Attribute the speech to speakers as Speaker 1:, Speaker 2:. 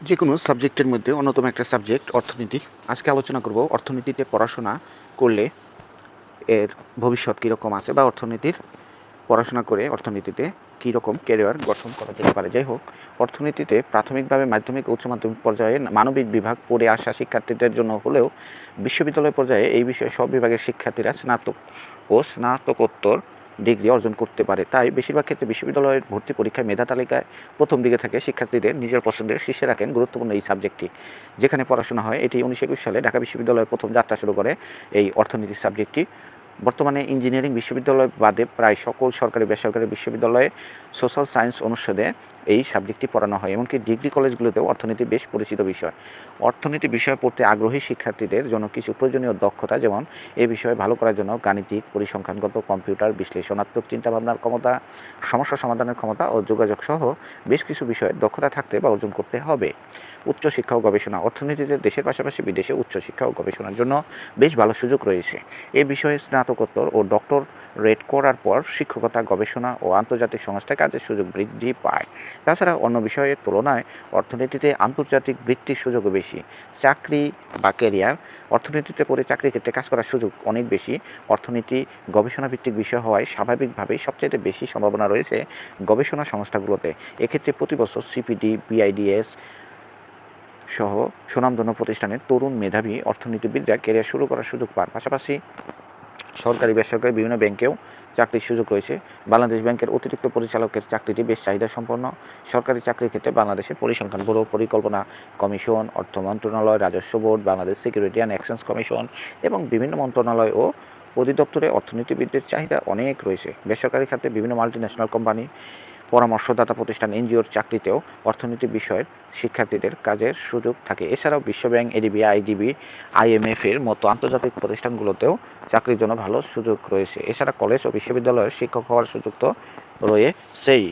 Speaker 1: যে কোনো সাবজেক্টের মধ্যে অন্যতম একটা সাবজেক্ট অর্থনীতি। আজকে আলোচনা করব অর্থনীতিতে পড়াশোনা করলে এর ভবিষ্যৎ কীরকম আছে বা অর্থনীতির পড়াশোনা করে অর্থনীতিতে কীরকম ক্যারিয়ার গঠন করা যেতে পারে। যাই হোক, অর্থনীতিতে প্রাথমিকভাবে মাধ্যমিক উচ্চ মাধ্যমিক পর্যায়ে মানবিক বিভাগ পড়ে আসা শিক্ষার্থীদের জন্য হলেও বিশ্ববিদ্যালয় পর্যায়ে এই বিষয়ে সব বিভাগের শিক্ষার্থীরা স্নাতক ও স্নাতকোত্তর ডিগ্রি অর্জন করতে পারে। তাই বেশিরভাগ ক্ষেত্রে বিশ্ববিদ্যালয়ের ভর্তি পরীক্ষায় মেধা তালিকায় প্রথম দিকে থাকে শিক্ষার্থীদের নিজের পছন্দের শীর্ষে রাখেন গুরুত্বপূর্ণ এই সাবজেক্টটি। যেখানে পড়াশোনা হয়, এটি উনিশশো একুশ সালে ঢাকা বিশ্ববিদ্যালয়ের প্রথম যাত্রা শুরু করে এই অর্থনীতির সাবজেক্টটি। বর্তমানে ইঞ্জিনিয়ারিং বিশ্ববিদ্যালয় বাদে প্রায় সকল সরকারি বেসরকারি বিশ্ববিদ্যালয়ে সোশ্যাল সায়েন্স অনুষদে এই সাবজেক্টটি পড়ানো হয়, এমনকি ডিগ্রি কলেজগুলোতেও অর্থনীতি বেশ পরিচিত বিষয়। অর্থনীতি বিষয় পড়তে আগ্রহী শিক্ষার্থীদের জন্য কিছু প্রয়োজনীয় দক্ষতা, যেমন এ বিষয়ে ভালো করার জন্য গাণিতিক পরিসংখ্যানগত, কম্পিউটার বিশ্লেষণাত্মক চিন্তাভাবনার ক্ষমতা, সমস্যা সমাধানের ক্ষমতা ও যোগাযোগ সহ বেশ কিছু বিষয়ে দক্ষতা থাকতে বা অর্জন করতে হবে। উচ্চশিক্ষা ও গবেষণা, অর্থনীতিতে দেশের পাশাপাশি বিদেশে উচ্চশিক্ষা ও গবেষণার জন্য বেশ ভালো সুযোগ রয়েছে। এ বিষয়ে স্নাতকোত্তর ও ডক্টর রেট করার পর শিক্ষকতা, গবেষণা ও আন্তর্জাতিক সংস্থায় কাজের সুযোগ বৃদ্ধি পায়। তাছাড়া অন্য বিষয়ের তুলনায় অর্থনীতিতে আন্তর্জাতিক বৃত্তির সুযোগও বেশি। চাকরি বা ক্যারিয়ার অর্থনীতিতে পড়ে চাকরির ক্ষেত্রে কাজ করার সুযোগ অনেক বেশি। অর্থনীতি গবেষণা ভিত্তিক বিষয় হওয়ায় স্বাভাবিকভাবেই সবচেয়ে বেশি সম্ভাবনা রয়েছে গবেষণা সংস্থাগুলোতে। এক্ষেত্রে প্রতি বছর সিপিডি বিআইডিএস সহ সুনামধন্য প্রতিষ্ঠানের তরুণ মেধাবী অর্থনীতিবিদরা ক্যারিয়ার শুরু করার সুযোগ পান। পাশাপাশি সরকারি, বেসরকারি বিভিন্ন ব্যাংকেও চাকরির সুযোগ রয়েছে। বাংলাদেশ ব্যাংকের অতিরিক্ত পরিচালকের চাকরিটি বেশ চাহিদা সম্পন্ন সরকারি চাকরির ক্ষেত্রে বাংলাদেশের পরিসংখ্যান ব্যুরো, পরিকল্পনা কমিশন, অর্থ মন্ত্রণালয়, রাজস্ব board, Bangladesh security and exchange commission এবং বিভিন্ন মন্ত্রণালয় ও অধিদপ্তরে অর্থনীতিবিদদের চাহিদা অনেক রয়েছে। বেসরকারি খাতে বিভিন্ন মাল্টি ন্যাশনাল কোম্পানি পরামর্শদাতা প্রতিষ্ঠান এনজিওর চাকরিতেও অর্থনীতি বিষয়ের শিক্ষার্থীদের কাজের সুযোগ থাকে। এছাড়াও বিশ্বব্যাংক এডিবি, আইডিবি, আইএমএফ এর মতো আন্তর্জাতিক প্রতিষ্ঠানগুলোতেও চাকরির জন্য ভালো সুযোগ রয়েছে। এছাড়া কলেজ ও বিশ্ববিদ্যালয়ের শিক্ষক হওয়ার সুযোগ তো রয়েছেই।